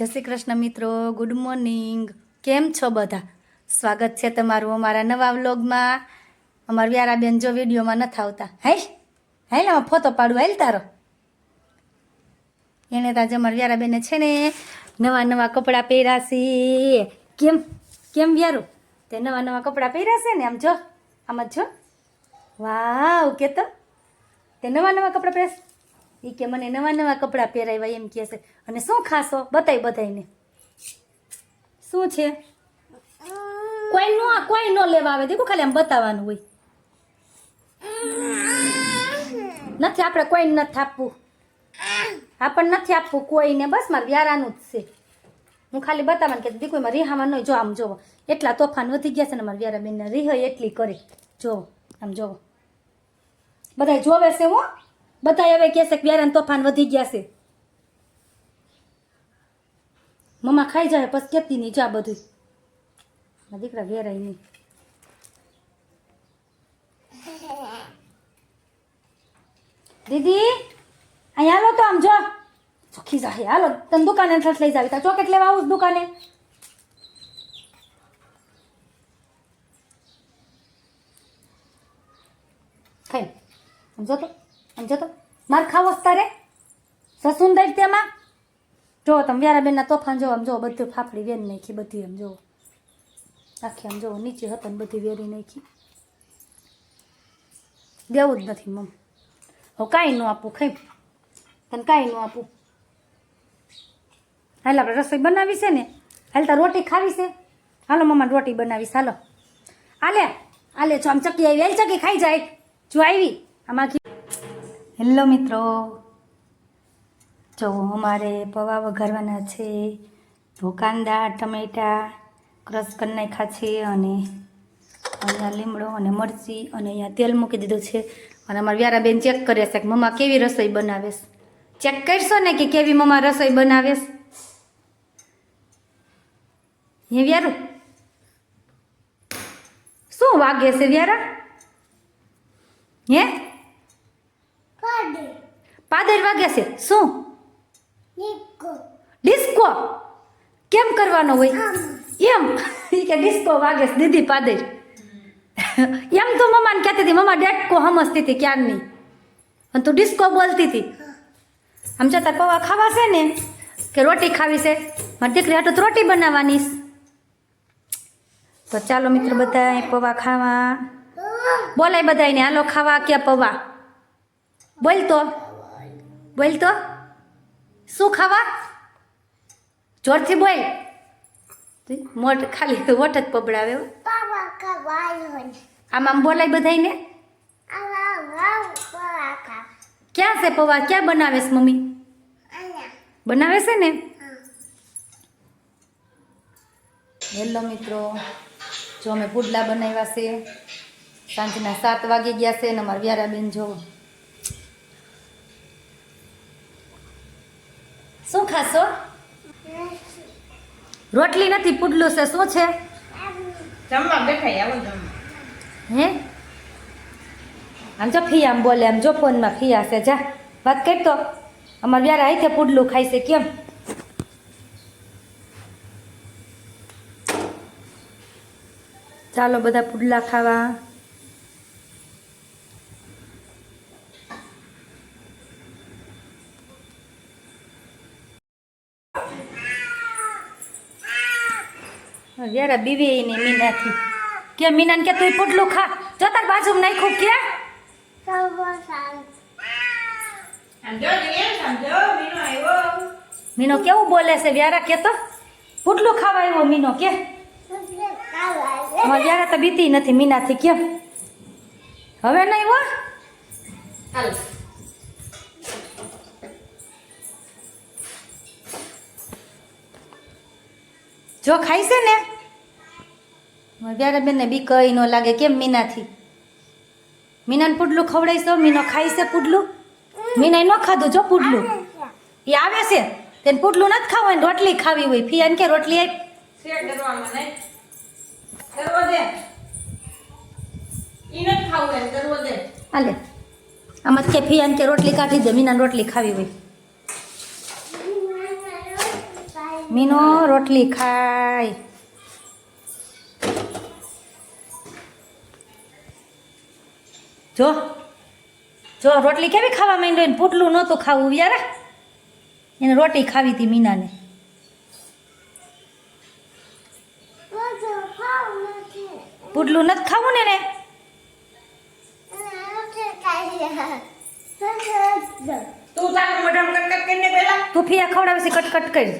જય શ્રી કૃષ્ણ મિત્રો good morning કેમ છો બધા? સ્વાગત છે તમારું અમારા નવા વ્લોગમાં. અમારા વ્યારાબેન જો વિડીયોમાં નથી આવતા. હાઈ હાઈ ને ફોટો પાડું, હાલ તારો. એણે તાજે અમારા વ્યારાબેને છે ને નવા નવા કપડાં પહેર્યા કેમ? કેમ વ્યારું? તે નવા નવા કપડાં પહેર્યા ને આમ જો, આમ જ વાવ કે તો તે નવા નવા કપડાં પહેર્યા એ કે મને નવા નવા કપડાં પહેરાવ્યા એમ કહે છે. અને શું ખાશો? બતાય બધાયને. શું છે? કોઈ નો કોઈ નો લેવા આવે. દેખો ખાલી આમ બતાવવાનું હોય. નથી, આપણે કોઈને નથી આપવું. આપણને નથી આપવું કોઈને. બસ મારે વ્યારાનું જ છે. હું ખાલી બતાવવાનું કે દીકુ એમાં રીહામાં નહીં જો, આમ જોવો. એટલા તોફાન વધી ગયા છે ને મારા વ્યારા બેનને. રીહ એટલી કરે. જોવો આમ જોવો. બધા જોવે છે હું? બધા હવે કહેશે કે વ્યારાને તોફાન વધી ગયા છે. મમ્મા ખાઈ જાય, પછી કેતી નહીં, જા બધું દીકરા વેરાય નહીં. દીદી અહીંયા હાલો તો આમ જો. ચોખ્ખી જાય હાલો, તને દુકાને થટ લઈ જાવી. તા ચોકેટ લેવા આવું દુકાને? ખાઈ સમજો તો. સમજો તો માર ખાવો તારે સસુન દઈ તેમાં જો તમે વ્યારાબેનના તોફાન જો આમ જો બધું ફાફડી વેરી નાખી, બધી આમ જો આખી આમ જો નીચે હતા ને બધી વેરી નાખી. દેવું જ નથી મમ. હવે કાંઈ ન આપું, ખાઈ. તને કાંઈ ન આપું. હાલ આપણે રસોઈ બનાવી છે ને, હાલ તાર રોટી ખાવી છે. હાલો મમ્મા રોટી બનાવીશ, હાલો. આલે આલે, જો આમ ચકી આવી, હાલ ચકી ખાઈ જાય. જો આવી, આમાં હેલો મિત્રો. જો અમારે પૌવા વઘારવાના છે ભૂકાંદા ટમેટા, ક્રશ કરી નાખ્યા છે અને અહીંયા લીમડો અને મરચી અને અહીંયા તેલ મૂકી દીધું છે. અને અમારા વ્યારાબેન ચેક કરે છે કે મમ્મા કેવી રસોઈ બનાવેશ ચેક કરશો ને કે કેવી મમ્મા રસોઈ બનાવેશ હે વ્યારું? શું વાગે છે વ્યારા? હે? પાદર વાગે છે. શું? ડિસ્કો. કેમ કરવાનો હોય? એમ? કે ડિસ્કો વાગે છે દીદી પાદર. એમ તો મમ્માને કહેતી હતી મમ્મા ડેટકો સમજતી હતી ક્યારની? અને તું ડિસ્કો બોલતી હતી. આમ છતાં પૌવા ખાવા છે ને કે રોટી ખાવી છે? મારી દીકરી હાટું તો રોટી બનાવવાની તો ચાલો મિત્રો બધા પૌવા ખાવા. બોલાય બધાને હાલો ખાવા કે પૌવા? બોલ તો. બોલ તો. શું ખાવા? જોરથી બોલ. મોટ ખાલી વોટ જ પબડાવે હો. આમ આમ બોલાય બધાને ક્યાં છે પૌવા? ક્યાં બનાવે છે મમ્મી? બનાવે છે ને? હેલો મિત્રો, જો અમે પુડલા બનાવ્યા છે, સાંજના સાત વાગી ગયા છે ને અમારા વ્યારાબેન જો શું ખાશો? રોટલી નથી પુડલું છે. શું છે? જમવા બેઠાઈ આવો જમવા. હે? આમ જો ફી આમ બોલે આમ જો ફોનમાં ફી આવશે જા વાત કરતો અમારે આવી છે પુડલું ખાય છે કેમ? ચાલો બધા પુડલા ખાવા. વ્યારા બીવી ને મીનાથી. કે મીનાને કે તું પોટલું ખા. જો તાર બાજુમાં નાખ્યું કે? જો મીનો કેવું બોલે છે? વ્યારા કે તો? પોટલું ખાવા આવ્યો મીનો કે? વ્યારા તો બીતી નથી મીનાથી કેમ હવે નહીં હો. જો ખાય છે ને? વ્યારા બેનને બી કઈ ન લાગે. કેમ મીનાથી? મીનાને પુડલું ખવડાવીશો મીનો ખાઈ છે પુડલું? મીનાએ ન ખાધું જો પુડલું. એ આવે છે. તેને પુડલું નથી ખાવું ને રોટલી ખાવી હોય. ફિયાન કે રોટલી આપ હાલે. આમાં કે ફિયાન કે રોટલી કાઢી દે મીનાને રોટલી ખાવી હોય. મીનો રોટલી ખાય. જો. જો રોટલી કેવી ખાવા માંડ્યો એને પૂટલું નહોતું ખાવું યાર. એને રોટી ખાવી હતી મીનાને. પૂટલું નથી. ખાવું ને તું તારું મોઢામાં કટકટ કરીને પેલા તું ફિયા ખવડાવે છે કટકટ કરી.